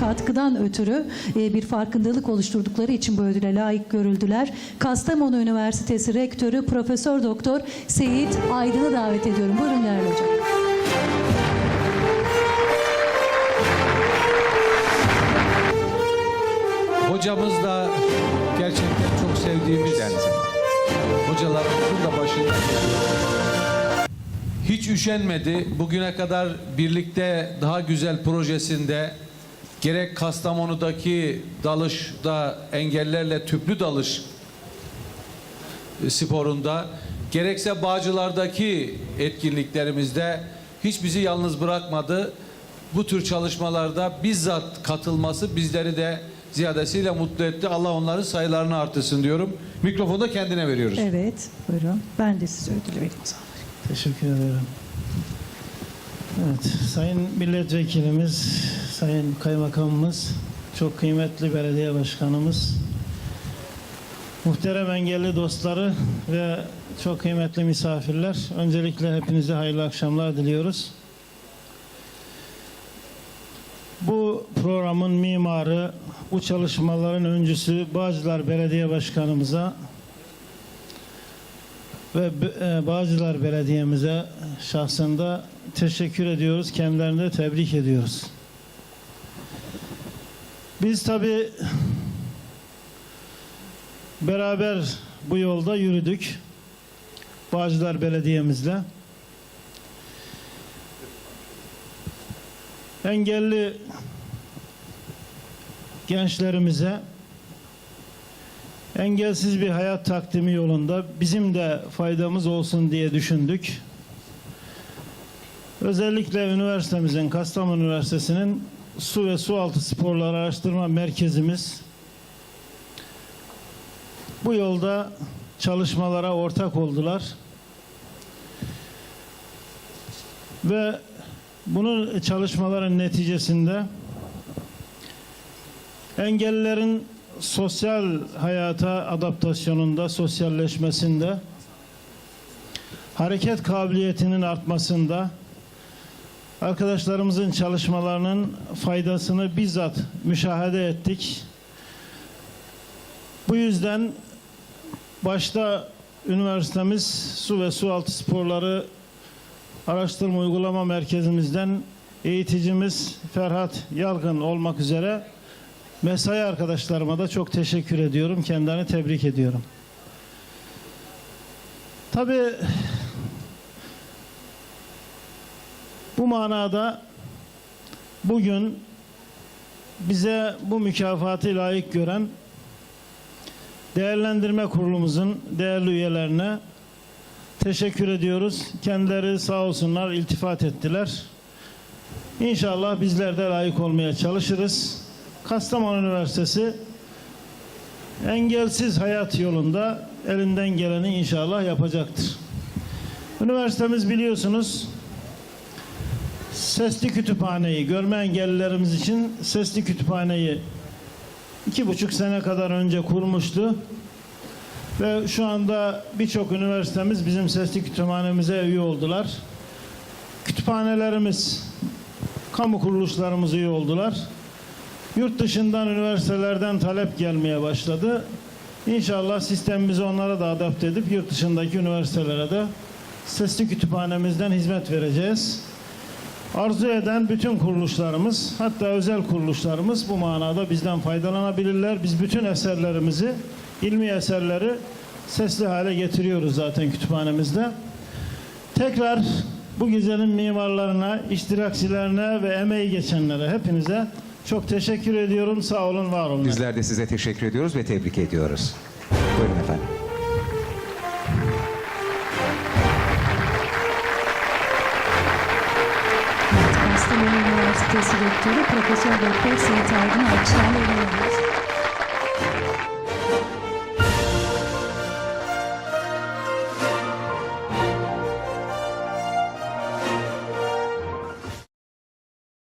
katkıdan ötürü e, bir farkındalık oluşturdukları için bu ödüle layık görüldüler. Kastamonu Üniversitesi Rektörü Profesör Doktor Seyit Aydın'ı davet ediyorum. Buyurun değerli hocam. Hocamız da gerçekten çok sevdiğimiz hocalarımızın da başında. Hiç üşenmedi. Bugüne kadar birlikte daha güzel projesinde gerek Kastamonu'daki dalışda engellerle tüplü dalış e, sporunda gerekse Bağcılar'daki etkinliklerimizde hiç bizi yalnız bırakmadı. Bu tür çalışmalarda bizzat katılması bizleri de ziyadesiyle mutlu etti. Allah onların sayılarını artırsın diyorum. Mikrofonu da kendine veriyoruz. Evet, buyurun. Ben de size ödülü vereyim o zaman. Teşekkür ederim. Evet, Sayın Milletvekilimiz, Sayın Kaymakamımız, çok kıymetli belediye başkanımız, muhterem engelli dostları ve çok kıymetli misafirler. Öncelikle hepinize hayırlı akşamlar diliyoruz. Bu programın mimarı, bu çalışmaların öncüsü Bağcılar Belediye Başkanımıza ve e, Bağcılar Belediye'mize şahsında teşekkür ediyoruz. Kendilerini de tebrik ediyoruz. Biz tabi beraber bu yolda yürüdük. Bağcılar Belediye'mizle. Engelli gençlerimize engelsiz bir hayat takdimi yolunda bizim de faydamız olsun diye düşündük. Özellikle üniversitemizin, Kastamonu Üniversitesi'nin Su ve Sualtı Sporları Araştırma Merkezimiz bu yolda çalışmalara ortak oldular. Ve bunun çalışmaların neticesinde engellilerin sosyal hayata adaptasyonunda, sosyalleşmesinde, hareket kabiliyetinin artmasında, arkadaşlarımızın çalışmalarının faydasını bizzat müşahede ettik. Bu yüzden başta üniversitemiz Su ve Sualtı Sporları Araştırma Uygulama Merkezimizden eğiticimiz Ferhat Yalgın olmak üzere mesai arkadaşlarıma da çok teşekkür ediyorum. Kendilerini tebrik ediyorum. Tabii bu manada bugün bize bu mükafatı layık gören değerlendirme kurulumuzun değerli üyelerine teşekkür ediyoruz. Kendileri sağ olsunlar iltifat ettiler. İnşallah bizler de layık olmaya çalışırız. Kastamonu Üniversitesi engelsiz hayat yolunda elinden geleni inşallah yapacaktır. Üniversitemiz biliyorsunuz sesli kütüphaneyi görme engellilerimiz için sesli kütüphaneyi iki buçuk sene kadar önce kurmuştu. Ve şu anda birçok üniversitemiz bizim sesli kütüphanemize üye oldular. Kütüphanelerimiz, kamu kuruluşlarımız üye oldular. Yurt dışından üniversitelerden talep gelmeye başladı. İnşallah sistemimizi onlara da adapte edip yurt dışındaki üniversitelere de sesli kütüphanemizden hizmet vereceğiz. Arzu eden bütün kuruluşlarımız, hatta özel kuruluşlarımız bu manada bizden faydalanabilirler. Biz bütün eserlerimizi, ilmi eserleri sesli hale getiriyoruz zaten kütüphanemizde. Tekrar bu güzelin mimarlarına, iştirakçilerine ve emeği geçenlere hepinize çok teşekkür ediyorum. Sağ olun, var olun. Bizler de size teşekkür ediyoruz ve tebrik ediyoruz. Buyurun efendim. Kastamonu Üniversitesi Rektörü Profesör Doktor Seyit Aydın uğurluyoruz.